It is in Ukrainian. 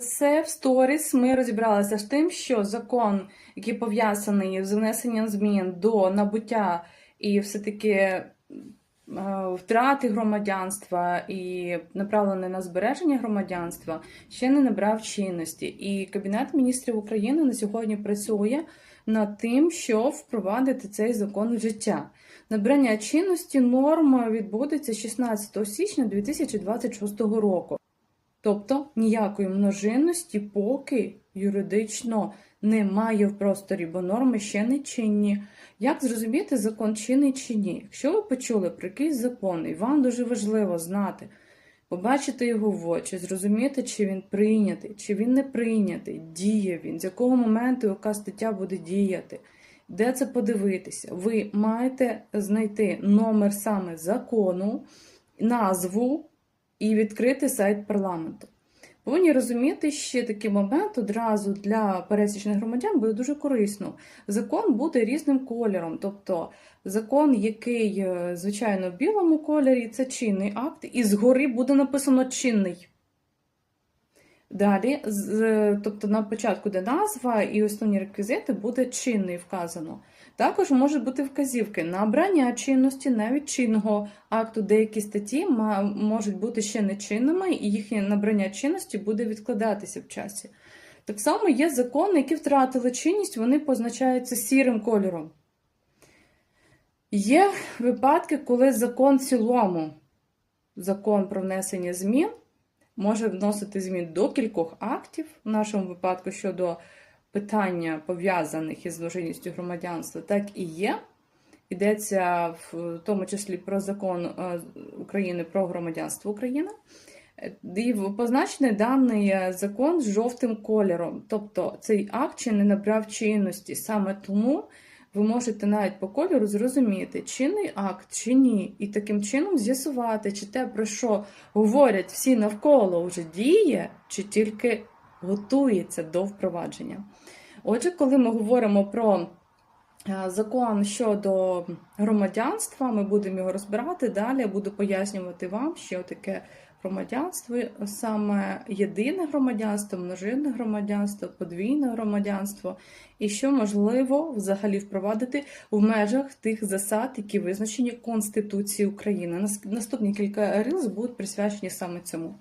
Це в сторіс ми розібралися з тим, що закон, який пов'язаний з внесенням змін до набуття і все-таки е, втрати громадянства і направлений на збереження громадянства, ще не набрав чинності. І Кабінет міністрів України на сьогодні працює над тим, щоб впровадити цей закон в життя. Набрання чинності норм відбудеться 16 січня 2026 року. Тобто ніякої множинності поки юридично немає в просторі, бо норми ще не чинні. Як зрозуміти, закон чинний чи ні? Якщо ви почули про якийсь закон, і вам дуже важливо знати, побачити його в очі, зрозуміти, чи він прийнятий, чи він не прийнятий, діє він, з якого моменту яка стаття буде діяти, де це подивитися, ви маєте знайти номер саме закону, назву і відкрити сайт парламенту. Повинні розуміти ще такий момент одразу для пересічних громадян буде дуже корисно. Закон буде різним кольором. Тобто закон, який, е, звичайно, в білому кольорі, це чинний акт, і згори буде написано чинний. Далі, з- тобто на початку, де назва і основні реквізити, буде чинний вказано. Також можуть бути вказівки на обрання чинності, навіть чинного акту. Деякі статті можуть бути ще нечинними, і їхнє набрання чинності буде відкладатися в часі. Так само є закони, які втратили чинність, вони позначаються сірим кольором. Є випадки, коли закон в цілому, закон про внесення змін, може вносити змін до кількох актів, в нашому випадку щодо питання, пов'язаних із зложеністю громадянства, так і є. Йдеться в тому числі про закон е, України про громадянство України. Е, І позначений даний е, закон з жовтим кольором. Тобто цей акт ще не набрав чинності. Саме тому ви можете навіть по кольору зрозуміти, чинний акт чи ні, і таким чином з'ясувати, чи те, про що говорять всі навколо, вже діє, чи тільки готується до впровадження. Отже, коли ми говоримо про е, закон щодо громадянства, ми будемо його розбирати. Далі я буду пояснювати вам, що таке громадянство, саме єдине громадянство, множинне громадянство, подвійне громадянство, і що можливо взагалі впровадити в межах тих засад, які визначені Конституцією України. Нас- Наступні кілька рилз будуть присвячені саме цьому.